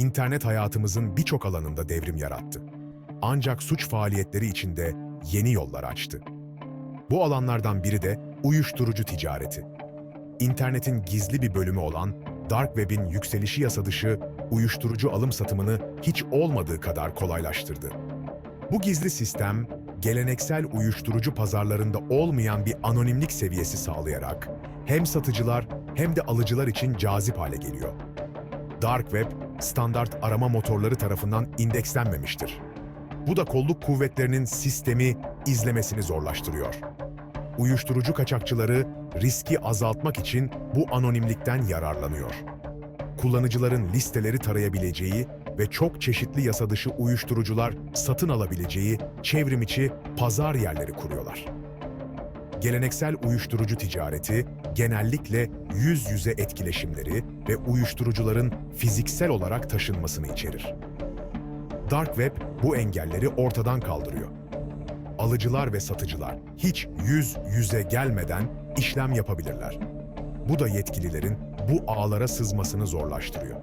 internet hayatımızın birçok alanında devrim yarattı. Ancak suç faaliyetleri içinde yeni yollar açtı. Bu alanlardan biri de uyuşturucu ticareti. İnternetin gizli bir bölümü olan Dark Web'in yükselişi yasa dışı uyuşturucu alım satımını hiç olmadığı kadar kolaylaştırdı. Bu gizli sistem, geleneksel uyuşturucu pazarlarında olmayan bir anonimlik seviyesi sağlayarak hem satıcılar hem de alıcılar için cazip hale geliyor. Dark Web, standart arama motorları tarafından indekslenmemiştir. Bu da kolluk kuvvetlerinin sistemi izlemesini zorlaştırıyor. Uyuşturucu kaçakçıları riski azaltmak için bu anonimlikten yararlanıyor. Kullanıcıların listeleri tarayabileceği ve çok çeşitli yasa dışı uyuşturucular satın alabileceği çevrim içi pazar yerleri kuruyorlar. Geleneksel uyuşturucu ticareti genellikle yüz yüze etkileşimleri ve uyuşturucuların fiziksel olarak taşınmasını içerir. Dark Web bu engelleri ortadan kaldırıyor. Alıcılar ve satıcılar hiç yüz yüze gelmeden işlem yapabilirler. Bu da yetkililerin bu ağlara sızmasını zorlaştırıyor.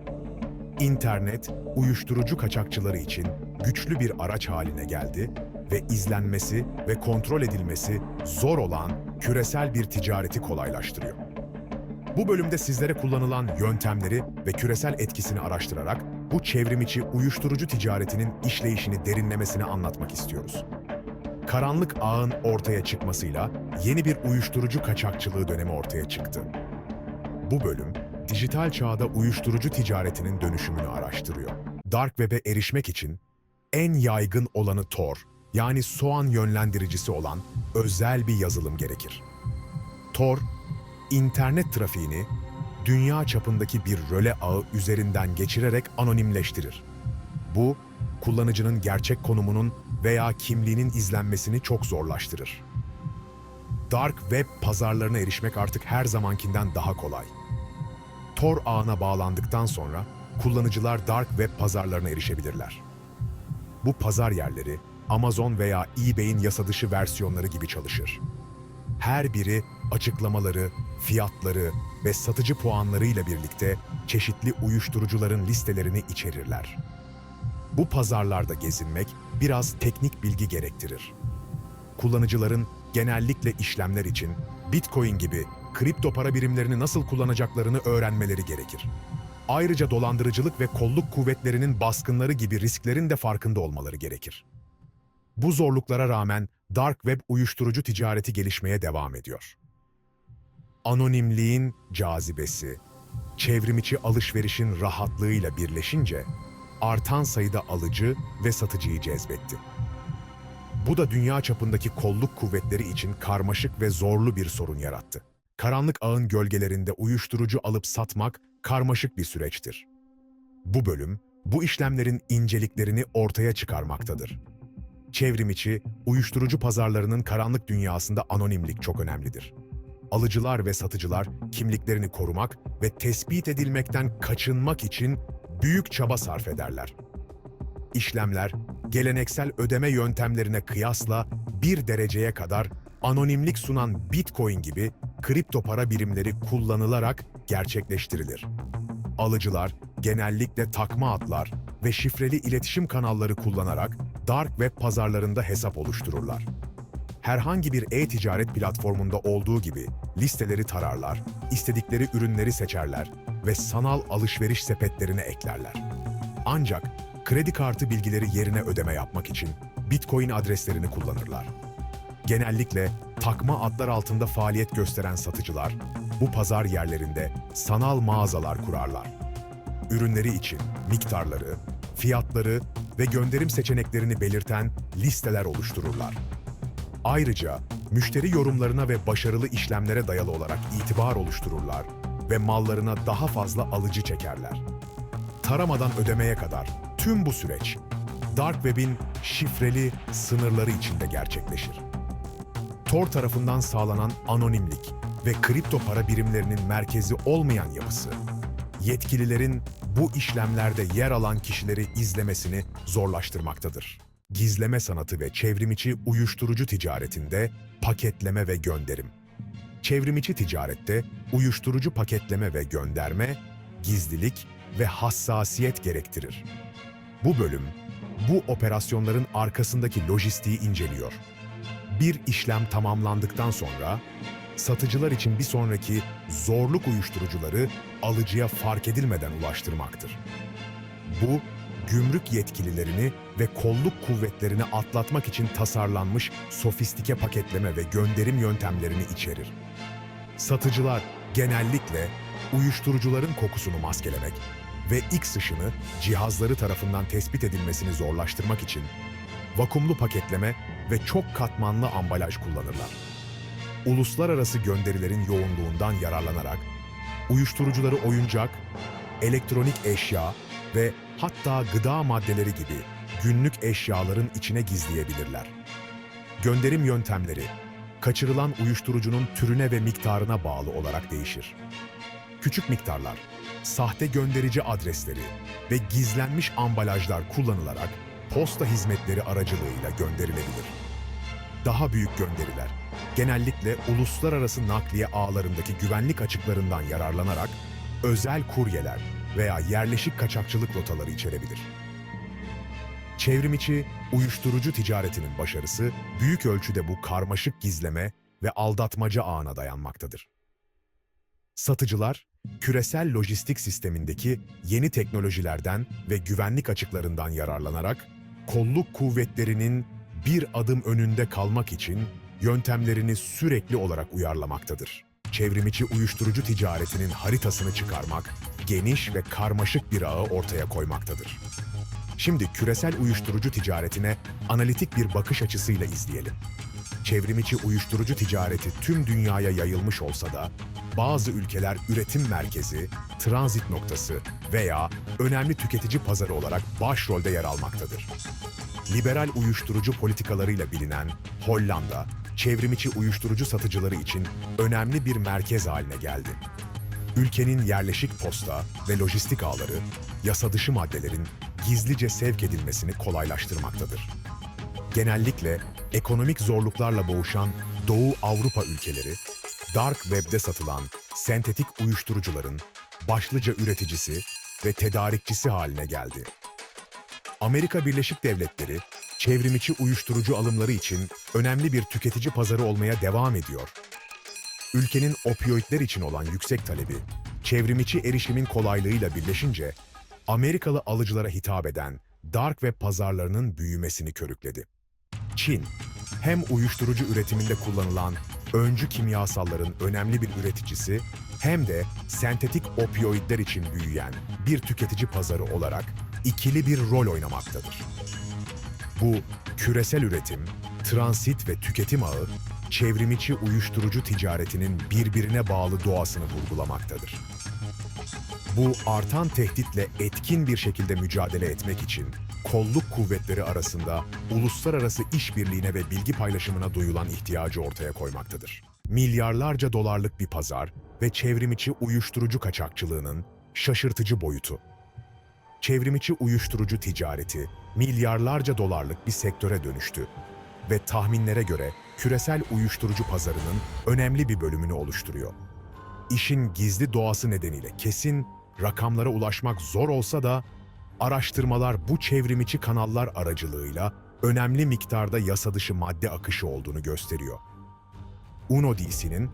İnternet, uyuşturucu kaçakçıları için güçlü bir araç haline geldi ve izlenmesi ve kontrol edilmesi zor olan küresel bir ticareti kolaylaştırıyor. Bu bölümde sizlere kullanılan yöntemleri ve küresel etkisini araştırarak bu çevrimiçi uyuşturucu ticaretinin işleyişini derinlemesine anlatmak istiyoruz. Karanlık ağın ortaya çıkmasıyla yeni bir uyuşturucu kaçakçılığı dönemi ortaya çıktı. Bu bölüm, dijital çağda uyuşturucu ticaretinin dönüşümünü araştırıyor. Dark Web'e erişmek için en yaygın olanı Tor, yani soğan yönlendiricisi olan özel bir yazılım gerekir. Tor, internet trafiğini dünya çapındaki bir röle ağı üzerinden geçirerek anonimleştirir. Bu, kullanıcının gerçek konumunun veya kimliğinin izlenmesini çok zorlaştırır. Dark Web pazarlarına erişmek artık her zamankinden daha kolay. Tor ağına bağlandıktan sonra kullanıcılar Dark Web pazarlarına erişebilirler. Bu pazar yerleri Amazon veya eBay'in yasa dışı versiyonları gibi çalışır. Her biri açıklamaları, fiyatları ve satıcı puanlarıyla birlikte çeşitli uyuşturucuların listelerini içerirler. Bu pazarlarda gezinmek biraz teknik bilgi gerektirir. Kullanıcıların genellikle işlemler için Bitcoin gibi kripto para birimlerini nasıl kullanacaklarını öğrenmeleri gerekir. Ayrıca dolandırıcılık ve kolluk kuvvetlerinin baskınları gibi risklerin de farkında olmaları gerekir. Bu zorluklara rağmen Dark Web uyuşturucu ticareti gelişmeye devam ediyor. Anonimliğin cazibesi, çevrimiçi alışverişin rahatlığıyla birleşince artan sayıda alıcı ve satıcıyı cezbetti. Bu da dünya çapındaki kolluk kuvvetleri için karmaşık ve zorlu bir sorun yarattı. Karanlık ağın gölgelerinde uyuşturucu alıp satmak karmaşık bir süreçtir. Bu bölüm, bu işlemlerin inceliklerini ortaya çıkarmaktadır. Çevrimiçi, uyuşturucu pazarlarının karanlık dünyasında anonimlik çok önemlidir. Alıcılar ve satıcılar kimliklerini korumak ve tespit edilmekten kaçınmak için büyük çaba sarf ederler. İşlemler, geleneksel ödeme yöntemlerine kıyasla bir dereceye kadar anonimlik sunan Bitcoin gibi kripto para birimleri kullanılarak gerçekleştirilir. Alıcılar genellikle takma adlar ve şifreli iletişim kanalları kullanarak dark web pazarlarında hesap oluştururlar. Herhangi bir e-ticaret platformunda olduğu gibi listeleri tararlar, istedikleri ürünleri seçerler ve sanal alışveriş sepetlerine eklerler. Ancak kredi kartı bilgileri yerine ödeme yapmak için Bitcoin adreslerini kullanırlar. Genellikle takma adlar altında faaliyet gösteren satıcılar bu pazar yerlerinde sanal mağazalar kurarlar. Ürünleri için miktarları, fiyatları ve gönderim seçeneklerini belirten listeler oluştururlar. Ayrıca müşteri yorumlarına ve başarılı işlemlere dayalı olarak itibar oluştururlar ve mallarına daha fazla alıcı çekerler. Taramadan ödemeye kadar tüm bu süreç Dark Web'in şifreli sınırları içinde gerçekleşir. Tor tarafından sağlanan anonimlik ve kripto para birimlerinin merkezi olmayan yapısı, yetkililerin bu işlemlerde yer alan kişileri izlemesini zorlaştırmaktadır. Gizleme sanatı ve çevrimiçi uyuşturucu ticaretinde paketleme ve gönderim. Çevrimiçi ticarette uyuşturucu paketleme ve gönderme, gizlilik ve hassasiyet gerektirir. Bu bölüm, bu operasyonların arkasındaki lojistiği inceliyor. Bir işlem tamamlandıktan sonra, satıcılar için bir sonraki zorluk uyuşturucuları alıcıya fark edilmeden ulaştırmaktır. Bu, gümrük yetkililerini ve kolluk kuvvetlerini atlatmak için tasarlanmış sofistike paketleme ve gönderim yöntemlerini içerir. Satıcılar genellikle uyuşturucuların kokusunu maskelemek ve X ışını cihazları tarafından tespit edilmesini zorlaştırmak için vakumlu paketleme ve çok katmanlı ambalaj kullanırlar. Uluslararası gönderilerin yoğunluğundan yararlanarak uyuşturucuları oyuncak, elektronik eşya ve hatta gıda maddeleri gibi günlük eşyaların içine gizleyebilirler. Gönderim yöntemleri, kaçırılan uyuşturucunun türüne ve miktarına bağlı olarak değişir. Küçük miktarlar, sahte gönderici adresleri ve gizlenmiş ambalajlar kullanılarak posta hizmetleri aracılığıyla gönderilebilir. Daha büyük gönderiler, genellikle uluslararası nakliye ağlarındaki güvenlik açıklarından yararlanarak özel kuryeler veya yerleşik kaçakçılık rotaları içerebilir. Çevrimiçi uyuşturucu ticaretinin başarısı büyük ölçüde bu karmaşık gizleme ve aldatmaca ağına dayanmaktadır. Satıcılar, küresel lojistik sistemindeki yeni teknolojilerden ve güvenlik açıklarından yararlanarak kolluk kuvvetlerinin bir adım önünde kalmak için yöntemlerini sürekli olarak uyarlamaktadır. Çevrimiçi uyuşturucu ticaretinin haritasını çıkarmak, geniş ve karmaşık bir ağı ortaya koymaktadır. Şimdi küresel uyuşturucu ticaretine analitik bir bakış açısıyla izleyelim. Çevrimiçi uyuşturucu ticareti tüm dünyaya yayılmış olsa da bazı ülkeler üretim merkezi, transit noktası veya önemli tüketici pazarı olarak başrolde yer almaktadır. Liberal uyuşturucu politikalarıyla bilinen Hollanda, çevrimiçi uyuşturucu satıcıları için önemli bir merkez haline geldi. Ülkenin yerleşik posta ve lojistik ağları, yasa dışı maddelerin gizlice sevk edilmesini kolaylaştırmaktadır. Genellikle ekonomik zorluklarla boğuşan Doğu Avrupa ülkeleri, dark web'de satılan sentetik uyuşturucuların başlıca üreticisi ve tedarikçisi haline geldi. Amerika Birleşik Devletleri, çevrimiçi uyuşturucu alımları için önemli bir tüketici pazarı olmaya devam ediyor. Ülkenin opioidler için olan yüksek talebi, çevrimiçi erişimin kolaylığıyla birleşince, Amerikalı alıcılara hitap eden dark web pazarlarının büyümesini körükledi. Çin, hem uyuşturucu üretiminde kullanılan öncü kimyasalların önemli bir üreticisi, hem de sentetik opioidler için büyüyen bir tüketici pazarı olarak ikili bir rol oynamaktadır. Bu küresel üretim, transit ve tüketim ağı, çevrimiçi uyuşturucu ticaretinin birbirine bağlı doğasını vurgulamaktadır. Bu artan tehditle etkin bir şekilde mücadele etmek için kolluk kuvvetleri arasında uluslararası işbirliğine ve bilgi paylaşımına duyulan ihtiyacı ortaya koymaktadır. Milyarlarca dolarlık bir pazar ve çevrimiçi uyuşturucu kaçakçılığının şaşırtıcı boyutu. Çevrimiçi uyuşturucu ticareti milyarlarca dolarlık bir sektöre dönüştü ve tahminlere göre küresel uyuşturucu pazarının önemli bir bölümünü oluşturuyor. İşin gizli doğası nedeniyle kesin rakamlara ulaşmak zor olsa da araştırmalar bu çevrimiçi kanallar aracılığıyla önemli miktarda yasa dışı madde akışı olduğunu gösteriyor. UNODC'nin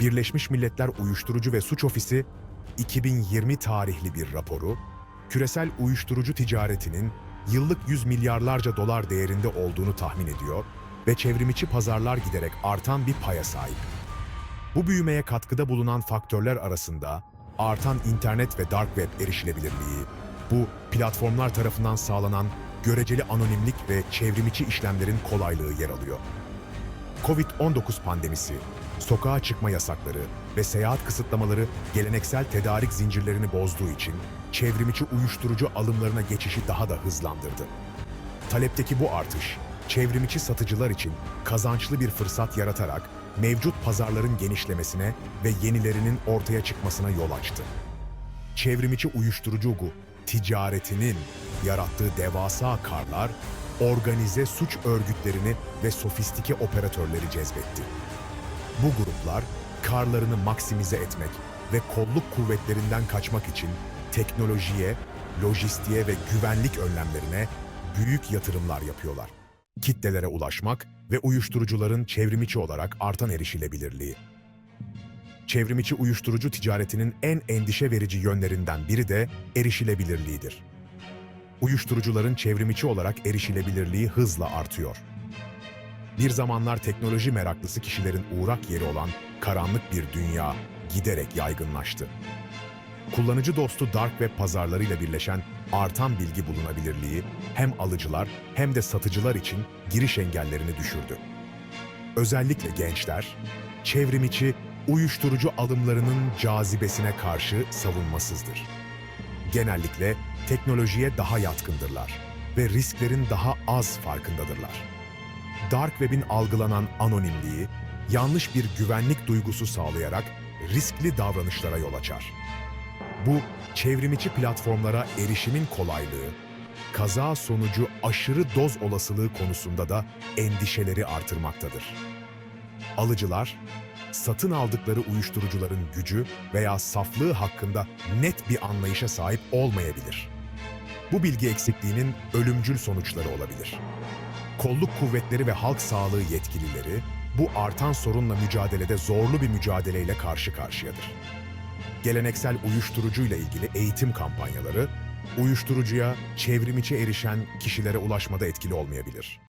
Birleşmiş Milletler Uyuşturucu ve Suç Ofisi 2020 tarihli bir raporu, küresel uyuşturucu ticaretinin yıllık 100 milyarlarca dolar değerinde olduğunu tahmin ediyor ve çevrimiçi pazarlar giderek artan bir paya sahip. Bu büyümeye katkıda bulunan faktörler arasında artan internet ve dark web erişilebilirliği, bu platformlar tarafından sağlanan göreceli anonimlik ve çevrimiçi işlemlerin kolaylığı yer alıyor. Covid-19 pandemisi, sokağa çıkma yasakları ve seyahat kısıtlamaları geleneksel tedarik zincirlerini bozduğu için çevrimiçi uyuşturucu alımlarına geçişi daha da hızlandırdı. Talepteki bu artış, çevrimiçi satıcılar için kazançlı bir fırsat yaratarak mevcut pazarların genişlemesine ve yenilerinin ortaya çıkmasına yol açtı. Çevrimiçi uyuşturucu ticaretinin yarattığı devasa karlar, organize suç örgütlerini ve sofistike operatörleri cezbetti. Bu gruplar karlarını maksimize etmek ve kolluk kuvvetlerinden kaçmak için teknolojiye, lojistiğe ve güvenlik önlemlerine büyük yatırımlar yapıyorlar. Kitlelere ulaşmak ve uyuşturucuların çevrimiçi olarak artan erişilebilirliği. Çevrimiçi uyuşturucu ticaretinin en endişe verici yönlerinden biri de erişilebilirliğidir. Uyuşturucuların çevrimiçi olarak erişilebilirliği hızla artıyor. Bir zamanlar teknoloji meraklısı kişilerin uğrak yeri olan karanlık bir dünya giderek yaygınlaştı. Kullanıcı dostu dark web pazarlarıyla birleşen artan bilgi bulunabilirliği hem alıcılar hem de satıcılar için giriş engellerini düşürdü. Özellikle gençler, çevrimiçi uyuşturucu alımlarının cazibesine karşı savunmasızdır. Genellikle teknolojiye daha yatkındırlar ve risklerin daha az farkındadırlar. Dark Web'in algılanan anonimliği, yanlış bir güvenlik duygusu sağlayarak riskli davranışlara yol açar. Bu, çevrimiçi platformlara erişimin kolaylığı, kaza sonucu aşırı doz olasılığı konusunda da endişeleri artırmaktadır. Alıcılar, satın aldıkları uyuşturucuların gücü veya saflığı hakkında net bir anlayışa sahip olmayabilir. Bu bilgi eksikliğinin ölümcül sonuçları olabilir. Kolluk kuvvetleri ve halk sağlığı yetkilileri bu artan sorunla mücadelede zorlu bir mücadeleyle karşı karşıyadır. Geleneksel uyuşturucuyla ilgili eğitim kampanyaları uyuşturucuya çevrimiçi erişen kişilere ulaşmada etkili olmayabilir.